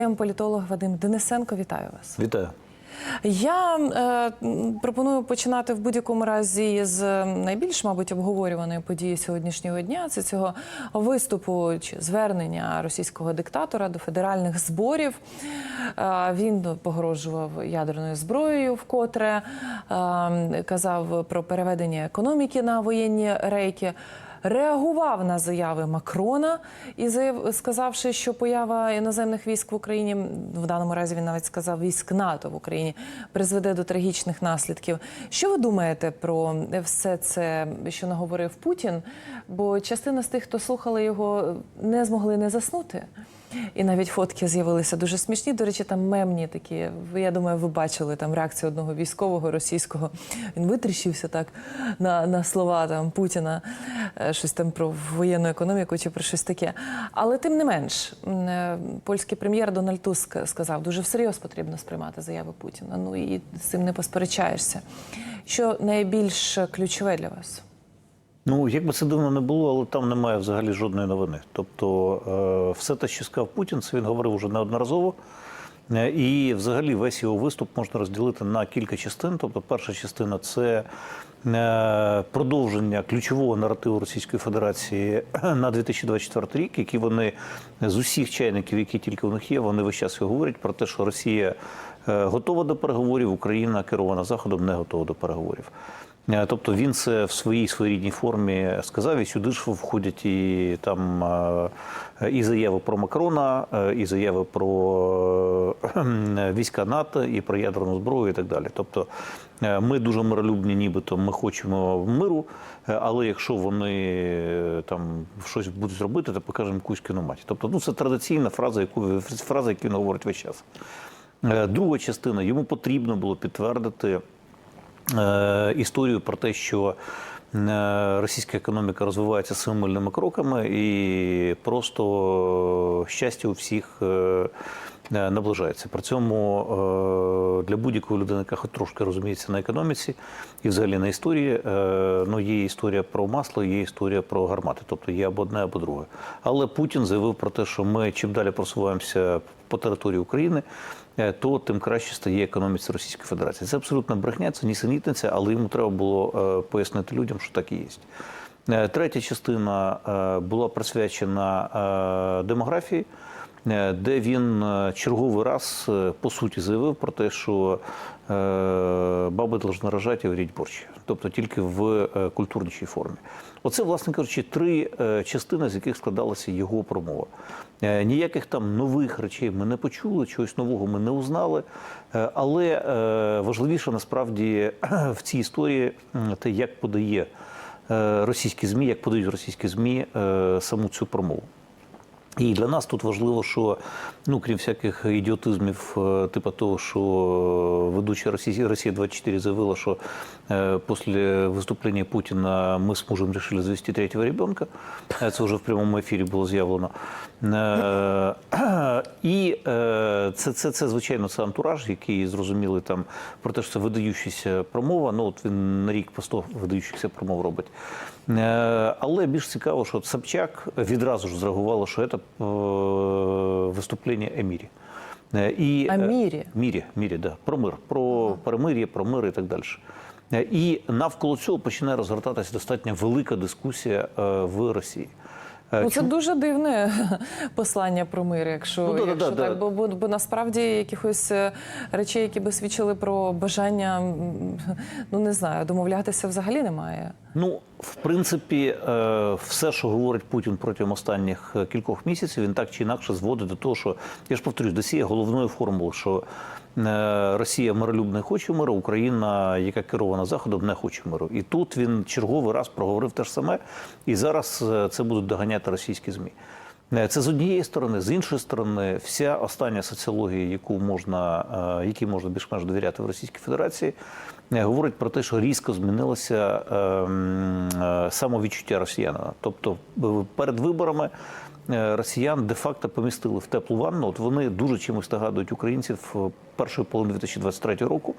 Політолог Вадим Денисенко, вітаю вас. Вітаю. Я е, пропоную починати в будь-якому разі з найбільш, мабуть, обговорюваної події сьогоднішнього дня. Це цього виступу чи звернення російського диктатора до федеральних зборів. Е, він погрожував ядерною зброєю вкотре, е, казав про переведення економіки на воєнні рейки. Реагував на заяви Макрона і заяв, сказавши, що поява іноземних військ в Україні в даному разі він навіть сказав військ НАТО в Україні призведе до трагічних наслідків. Що ви думаєте про все це, що наговорив Путін? Бо частина з тих, хто слухали його, не змогли не заснути. І навіть фотки з'явилися дуже смішні. До речі, там мемні такі. Я думаю, ви бачили там реакцію одного військового російського. Він витріщився так на, на слова там Путіна, е, щось там про воєнну економіку чи про щось таке. Але тим не менш, е, польський прем'єр Дональд Туск сказав, дуже всерйоз потрібно сприймати заяви Путіна. Ну і з цим не посперечаєшся. Що найбільш ключове для вас? Ну, як би це дивно не було, але там немає взагалі жодної новини. Тобто, е, все те, що сказав Путін, це він говорив уже неодноразово. Е, І взагалі весь його виступ можна розділити на кілька частин. Тобто, перша частина це е, продовження ключового наративу Російської Федерації на 2024 рік, які вони з усіх чайників, які тільки у них є, вони весь час говорять про те, що Росія готова до переговорів, Україна керована Заходом не готова до переговорів. Е, Тобто він це в своїй своєрідній формі сказав, і сюди ж входять і там е, і заяви про Макрона, е, і заяви про війська НАТО, і про ядерну зброю, і так далі. Тобто ми дуже миролюбні, нібито ми хочемо миру, але якщо вони там щось будуть робити, то покажемо якусь кіноматі. Тобто, ну це традиційна фраза, яку фраза, яку він говорить весь час. Друга частина йому потрібно було підтвердити історію про те, що е, російська економіка розвивається семимильними кроками, і просто щастя у всіх е, е, наближається. При цьому е, для будь-якої людини, яка хоч трошки розуміється на економіці і взагалі на історії, е, ну є історія про масло, є історія про гармати, тобто є або одне, або друге. Але Путін заявив про те, що ми чим далі просуваємося по території України, е, то тим краще стає економіці Російської Федерації. Це абсолютно брехня, це нісенітниця, але йому треба було е, пояснити людям, що так і є. Е, Третя частина е, була присвячена е, демографії, е, де він е, черговий раз е, по суті заявив про те, що е, баби повинні рожати і варити борщ, тобто тільки в е, культурнішій формі. Оце, власне кажучи, три е, частини, з яких складалася його промова. Е, Ніяких там нових речей ми не почули, чогось нового ми не узнали. Е, Але е, важливіше насправді в цій історії те, як подає е, російські ЗМІ, як подають російські ЗМІ е, саму цю промову. І для нас тут важливо, що ну крім всяких ідіотизмів, е, типу того, що ведуча Росія Росія 24 заявила, що е, після виступлення Путіна ми з мужем вирішили завести третього ребенка. Е, Це вже в прямому ефірі було з'явлено. Е, І е, це, це, це, звичайно, це антураж, який зрозуміли там про те, що це видаючася промова. Ну от він на рік по 100 видаючихся промов робить. Е, Але більш цікаво, що Собчак відразу ж зреагувала, що це е, виступлення Емірі. І, а Амірі? Мірі, мірі, да. Про мир, про перемир'я, про мир і так далі. І навколо цього починає розгортатися достатньо велика дискусія в Росії. Ну, це дуже дивне послання про мир, якщо, Ну, да, якщо да, так, да. Бо, бо, бо насправді якихось е, речей, які би свідчили про бажання, ну не знаю, домовлятися взагалі немає. Ну, в принципі, е, все, що говорить Путін протягом останніх е, кількох місяців, він так чи інакше зводить до того, що я ж повторюсь, досія головної формули, що Росія миролюбна і хоче миру, Україна, яка керована Заходом, не хоче миру. І тут він черговий раз проговорив те ж саме, і зараз е, це будуть доганяти російські змі. Е, Це з однієї сторони, з іншої сторони, вся остання соціологія, яку можна, е, якій можна більш-менш довіряти в Російській Федерації, е, говорить про те, що різко змінилося е, м, е, самовідчуття росіянина. Тобто е, перед виборами е, росіян де-факто помістили в теплу ванну. От вони дуже чимось нагадують українців е, першої половини 2023 року.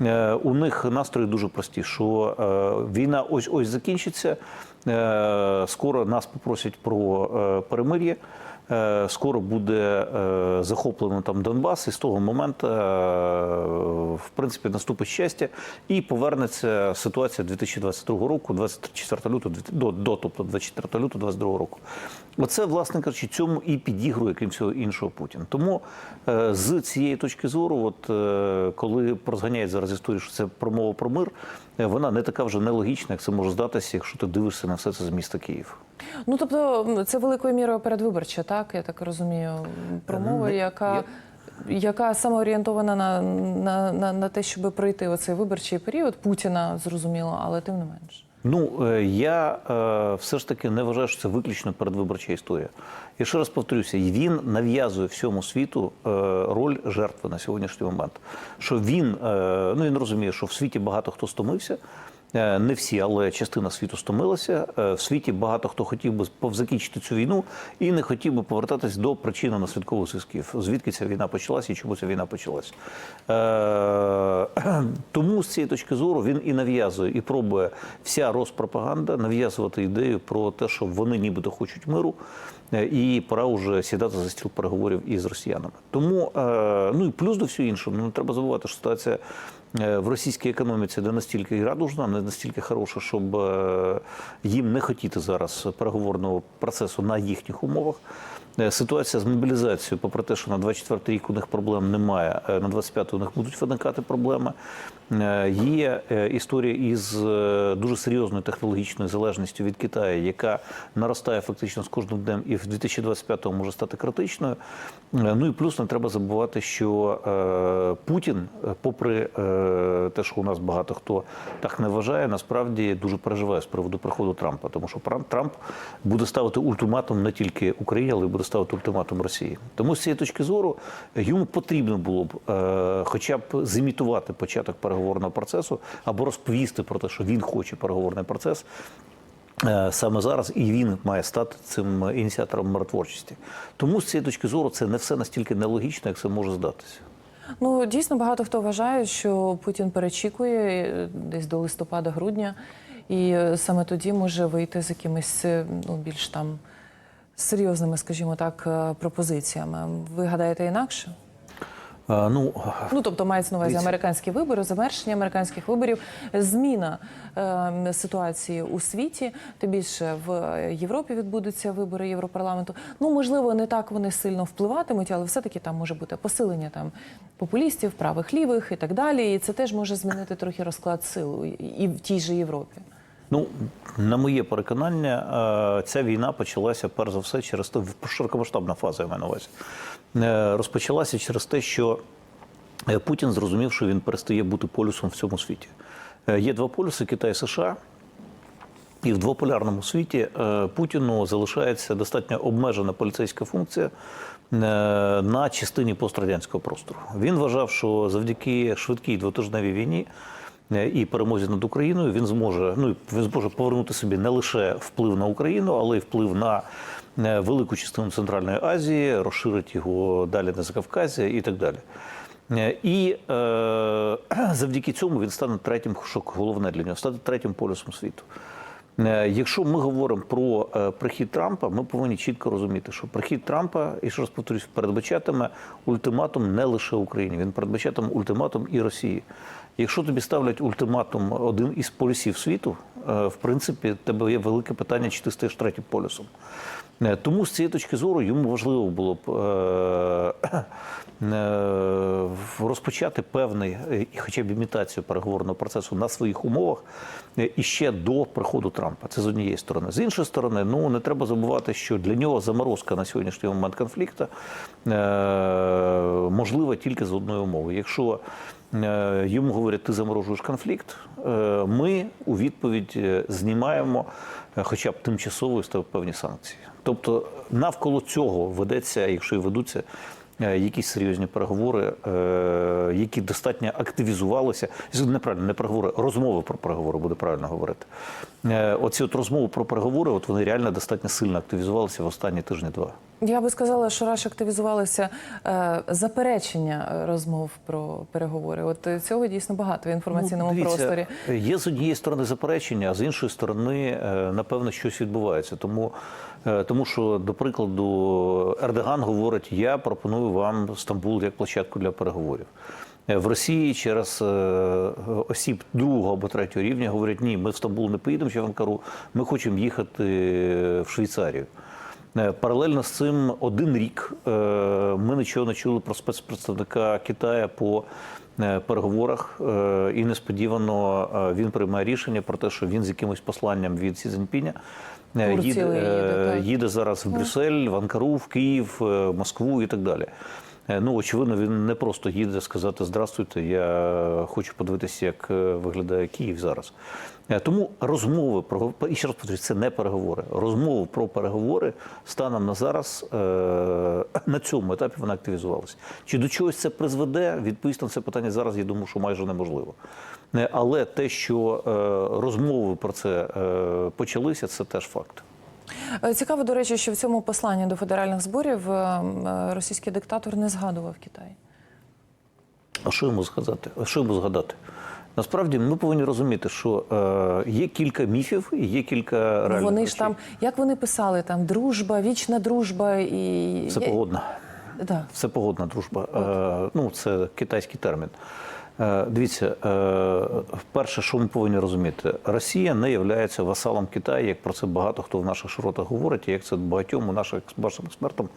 Е, У них настрої дуже прості, що е, війна ось ось закінчиться. е, Скоро нас попросять про е, перемир'я. Е, Скоро буде е, захоплено там Донбас, і з того моменту, е, в принципі, наступить щастя і повернеться ситуація 2022 року, 24 лютого, до, до тобто 24 лютого 2022 року. Оце, власне кажучи, цьому і підігрує, крім всього іншого, Путін. Тому з цієї точки зору, от коли розганяють зараз історію, що це промова про мир, вона не така вже нелогічна, як це може здатися, якщо ти дивишся на все це з міста Київ. Ну тобто це великою мірою передвиборча, так я так розумію. Промова, яка. Яка саме орієнтована на, на, на, на те, щоб пройти оцей виборчий період Путіна, зрозуміло, але тим не менш. Ну е, я е, все ж таки не вважаю, що це виключно передвиборча історія. І ще раз повторюся, він нав'язує всьому світу е, роль жертви на сьогоднішній момент. Що він е, ну він розуміє, що в світі багато хто стомився. Е, Не всі, але частина світу стомилася. Е, В світі багато хто хотів би закінчити цю війну і не хотів би повертатись до причинно-наслідкових зв'язків. Звідки ця війна почалася і чому ця війна почалась. Е, Тому з цієї точки зору він і нав'язує, і пробує вся розпропаганда нав'язувати ідею про те, що вони нібито хочуть миру, і пора вже сідати за стіл переговорів із росіянами. Тому е, ну і плюс до всього іншого, ну не треба забувати, що ситуація е, в російській економіці не настільки радужна, не настільки хороша, щоб е, їм не хотіти зараз переговорного процесу на їхніх умовах. Е, Ситуація з мобілізацією, попри те, що на 24 рік у них проблем немає, е, на 25 у них будуть виникати проблеми. Е, Є історія із дуже серйозною технологічною залежністю від Китаю, яка наростає фактично з кожним днем і в 2025-му може стати критичною. Ну і плюс не треба забувати, що Путін, попри те, що у нас багато хто так не вважає, насправді дуже переживає з приводу приходу Трампа, тому що Трамп буде ставити ультиматум не тільки Україні, але й буде ставити ультиматум Росії. Тому з цієї точки зору йому потрібно було б, е, хоча б зімітувати початок переговорного процесу або розповісти про те, що він хоче переговорний процес. е, Саме зараз і він має стати цим ініціатором миротворчості. Тому з цієї точки зору це не все настільки нелогічно, як це може здатися. Ну дійсно багато хто вважає, що Путін перечікує е, десь до листопада-грудня, і е, саме тоді може вийти з якимись ну більш там серйозними, скажімо так, е, пропозиціями. Ви гадаєте інакше? Е, Ну, Ну тобто мається на увазі американські вибори, завершення американських виборів, зміна е, ситуації у світі. Тим більше в Європі відбудуться вибори Європарламенту. Ну можливо, не так вони сильно впливатимуть, але все-таки там може бути посилення там популістів, правих лівих і так далі. І це теж може змінити трохи розклад сил і в тій же Європі. Ну, на моє переконання, е, ця війна почалася перш за все через те, широкомасштабна фаза, я маю на увазі. Е, Розпочалася через те, що е, Путін зрозумів, що він перестає бути полюсом в цьому світі. Є два полюси Китай і США. І в двополярному світі Путіну залишається достатньо обмежена поліцейська функція на частині пострадянського простору. Він вважав, що завдяки швидкій двотижневій війні і перемозі над Україною він зможе ну він зможе повернути собі не лише вплив на Україну, але й вплив на е, велику частину Центральної Азії, розширить його далі на Закавказі і так далі. Е, І е, завдяки цьому він стане третім, що головне для нього, стане третім полюсом світу. Е, Якщо ми говоримо про е, прихід Трампа, ми повинні чітко розуміти, що прихід Трампа, і ще раз повторюсь, передбачатиме ультиматум не лише Україні, він передбачатиме ультиматум і Росії. Якщо тобі ставлять ультиматум один із полюсів світу, в принципі, тебе є велике питання, чи ти стаєш третім полюсом. Е, Тому з цієї точки зору йому важливо було б е, е, розпочати певний, е, хоча б імітацію переговорного процесу на своїх умовах е, і ще до приходу Трампа. Це з однієї сторони. З іншої сторони, ну не треба забувати, що для нього заморозка на сьогоднішній момент конфлікту е, можлива тільки з одної умови. Якщо е, йому говорять, ти заморожуєш конфлікт, е, ми у відповідь е, знімаємо е, хоча б тимчасово ставимо певні санкції. Тобто навколо цього ведеться, якщо і ведуться. е, Якісь серйозні переговори, е, які достатньо активізувалися, неправильно, не переговори, розмови про переговори буде правильно говорити. Е, Оці от розмови про переговори, от вони реально достатньо сильно активізувалися в останні тижні-два. Я би сказала, що раз активізувалися е, заперечення е, розмов про переговори. От е, цього дійсно багато в інформаційному Ну, дивіться, просторі. Є з однієї сторони заперечення, а з іншої сторони, е, напевно, щось відбувається. Тому, е, тому що, до прикладу, Ердоган говорить: я пропоную вам Стамбул як площадку для переговорів. Е, В Росії через е, осіб другого або третього рівня говорять, ні, ми в Стамбул не поїдемо чи в Анкару, ми хочемо їхати в Швейцарію. Е, Паралельно з цим один рік е, ми нічого не чули про спецпредставника Китая по е, переговорах, і несподівано він приймає рішення про те, що він з якимось посланням від Сі Цзіньпіня їде, їде, їде зараз в Брюссель, в Анкару, в Київ, в Москву і так далі. Е, Ну, очевидно, він не просто їде сказати Здрастуйте, я хочу подивитися, як е, виглядає Київ зараз. Е, Тому розмови про і ще раз повторюю, це не переговори. Розмови про переговори станом на зараз на цьому етапі вона активізувалася. Чи до чогось це призведе? Відповісти на це питання зараз. Я думаю, що майже неможливо. Але те, що розмови про це почалися, це теж факт. Е, Цікаво, до речі, що в цьому посланні до федеральних зборів е, е, російський диктатор не згадував Китай. А що йому згадати? А що йому згадати? Насправді ми повинні розуміти, що е, є кілька міфів і є кілька Ну, реальних вони ж там, як вони писали, там дружба, вічна дружба і Все погодно. Да. Все погодна дружба. Е, ну, це китайський термін. Е, дивіться, е, перше, що ми повинні розуміти, Росія не є васалом Китаю, як про це багато хто в наших широтах говорить, і як це багатьом у наших вашим експертам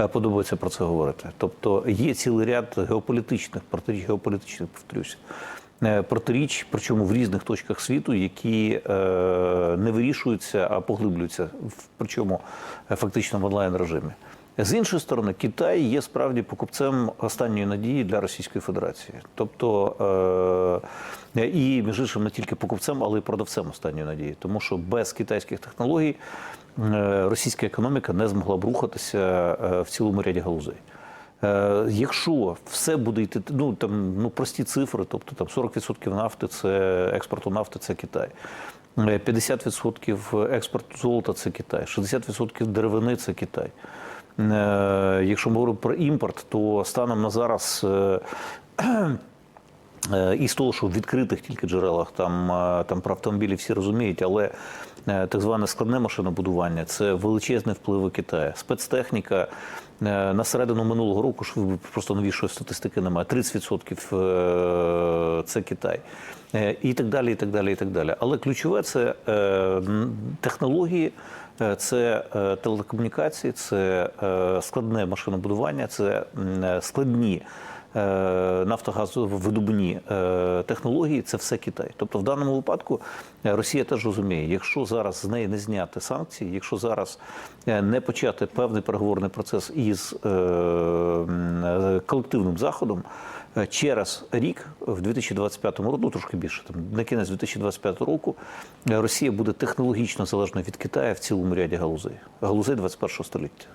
е, подобається про це говорити. Тобто є цілий ряд геополітичних протиріч, геополітичних, повторюся. Протиріч, причому в різних точках світу, які не вирішуються, а поглиблюються, причому фактично в онлайн режимі. З іншої сторони, Китай є справді покупцем останньої надії для Російської Федерації. Тобто е, і між іншим не тільки покупцем, але й продавцем останньої надії. Тому що без китайських технологій е, російська економіка не змогла б рухатися е, в цілому ряді галузей. Якщо все буде йти, ну там ну прості цифри, тобто там 40% нафти це експорту нафти, це Китай. Е, 50% експорту золота це Китай, 60% деревини це Китай. Е, Якщо ми говоримо про імпорт, то станом на зараз. е, Е, І з того, що в відкритих тільки джерелах там, там про автомобілі всі розуміють, але так зване складне машинобудування це величезні впливи Китаю. Спецтехніка на середину минулого року, ж просто новішої статистики немає, 30% е, це Китай. І так далі, і так далі, і так далі. Але ключове це технології. Е, Це е, телекомунікації, це е, складне машинобудування, це складні нафтогазовидобувні е, технології це все Китай. Тобто, в даному випадку Росія теж розуміє, якщо зараз з неї не зняти санкції, якщо зараз не почати певний переговорний процес із колективним заходом. Е, Через рік, в 2025 році, ну трошки більше, там на кінець 2025 року, е, Росія буде технологічно залежна від Китаю в цілому ряді галузей, галузей 21 століття.